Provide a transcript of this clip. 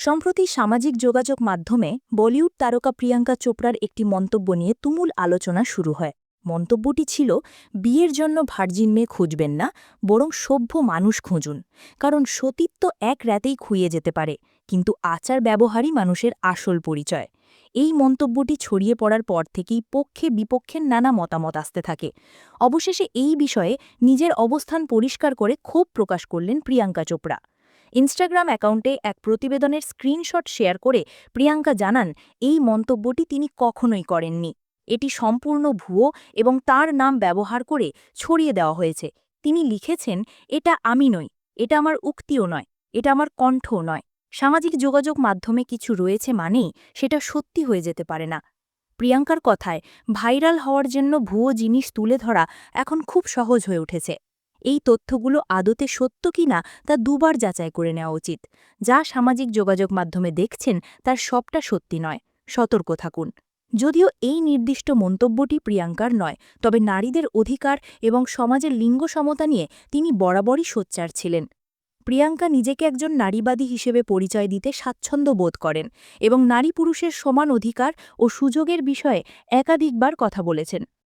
সম্প্রতি সামাজিক যোগাযোগ মাধ্যমে বলিউড তারকা প্রিয়াঙ্কা চোপড়ার একটি মন্তব্য নিয়ে তুমুল আলোচনা শুরু হয়। মন্তব্যটি ছিল, বিয়ের জন্য ভার্জিন মেয়ে খুঁজবেন না, বরং সভ্য মানুষ খুঁজুন। কারণ সতীত্ব এক রাতেই খুইয়ে যেতে পারে, কিন্তু আচার ব্যবহারই মানুষের আসল পরিচয়। এই মন্তব্যটি ছড়িয়ে পড়ার পর থেকেই পক্ষে বিপক্ষের নানা মতামত আসতে থাকে। অবশেষে এই বিষয়ে নিজের অবস্থান পরিষ্কার করে ক্ষোভ প্রকাশ করলেন প্রিয়াঙ্কা চোপড়া। ইনস্টাগ্রাম অ্যাকাউন্টে এক প্রতিবেদনের স্ক্রিনশট শেয়ার করে প্রিয়াঙ্কা জানান, এই মন্তব্যটি তিনি কখনোই করেননি। এটি সম্পূর্ণ ভুয়ো এবং তার নাম ব্যবহার করে ছড়িয়ে দেওয়া হয়েছে। তিনি লিখেছেন, এটা আমি নই, এটা আমার উক্তিও নয়, এটা আমার কণ্ঠও নয়। সামাজিক যোগাযোগ মাধ্যমে কিছু রয়েছে মানেই সেটা সত্যি হয়ে যেতে পারে না প্রিয়াঙ্কার কথায়, ভাইরাল হওয়ার জন্য ভুয়ো জিনিস তুলে ধরা এখন খুব সহজ হয়ে উঠেছে। এই তথ্যগুলো আদতে সত্য কিনা তা দুবার যাচাই করে নেওয়া উচিত। যা সামাজিক যোগাযোগ মাধ্যমে দেখছেন তার সবটা সত্যি নয়। সতর্ক থাকুন। যদিও এই নির্দিষ্ট মন্তব্যটি প্রিয়াঙ্কার নয়, তবে নারীদের অধিকার এবং সমাজের লিঙ্গ সমতা নিয়ে তিনি বরাবরই সোচ্চার ছিলেন। প্রিয়াঙ্কা নিজেকে একজন নারীবাদী হিসেবে পরিচয় দিতে স্বাচ্ছন্দ্য বোধ করেন এবং নারী পুরুষের সমান অধিকার ও সুযোগের বিষয়ে একাধিকবার কথা বলেছেন।